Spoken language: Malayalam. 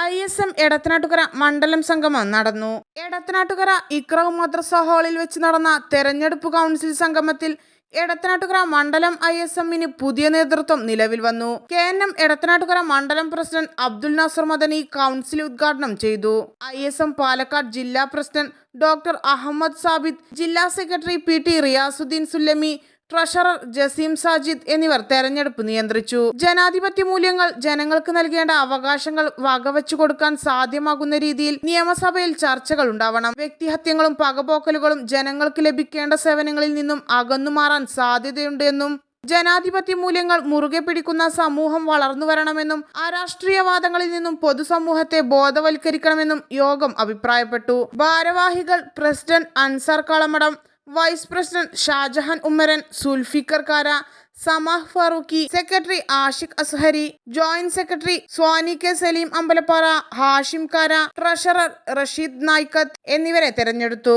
ഐ എസ് എം എടത്തനാട്ടുകര മണ്ഡലം സംഗമം നടന്നു. എടത്തനാട്ടുകര ഇക്രവ് മദ്രസ ഹാളിൽ വെച്ച് നടന്ന തെരഞ്ഞെടുപ്പ് കൗൺസിൽ സംഗമത്തിൽ എടത്തനാട്ടുകര മണ്ഡലം ഐ എസ് എമ്മിന് പുതിയ നേതൃത്വം നിലവിൽ വന്നു. കെ എൻ എം എടത്തനാട്ടുകര മണ്ഡലം പ്രസിഡന്റ് അബ്ദുൽ നാസർ മദനി കൗൺസിൽ ഉദ്ഘാടനം ചെയ്തു. ഐ എസ് എം പാലക്കാട് ജില്ലാ പ്രസിഡന്റ് ഡോക്ടർ അഹമ്മദ് സാബിദ് ജില്ലാ secretary P T Riyasudheen Sullami treasurer Jaseem Sajid എന്നിവർ തെരഞ്ഞെടുപ്പ് നിയന്ത്രിച്ചു. ജനാധിപത്യ മൂല്യങ്ങൾ ജനങ്ങൾക്ക് നൽകേണ്ട അവകാശങ്ങൾ വകവച്ചു കൊടുക്കാൻ സാധ്യമാകുന്ന രീതിയിൽ നിയമസഭയിൽ ചർച്ചകൾ ഉണ്ടാവണം. വ്യക്തിഹത്യങ്ങളും പകപോക്കലുകളും ജനങ്ങൾക്ക് ലഭിക്കേണ്ട സേവനങ്ങളിൽ നിന്നും അകന്നു മാറാൻ ജനാധിപത്യ മൂല്യങ്ങൾ മുറുകെ പിടിക്കുന്ന സമൂഹം വളർന്നു വരണമെന്നും അരാഷ്ട്രീയവാദങ്ങളിൽ നിന്നും പൊതുസമൂഹത്തെ ബോധവൽക്കരിക്കണമെന്നും യോഗം അഭിപ്രായപ്പെട്ടു. ഭാരവാഹികൾ president Ansar Kalamadam vice president Shajahan Ummaran Sulfikar Kara Samah Farooqi secretary Ashiq Azhari joint secretary Swani K Saleem Ambalappara Hashim Kara treasurer Rasheed നായ്ക്കത്ത് എന്നിവരെ തെരഞ്ഞെടുത്തു.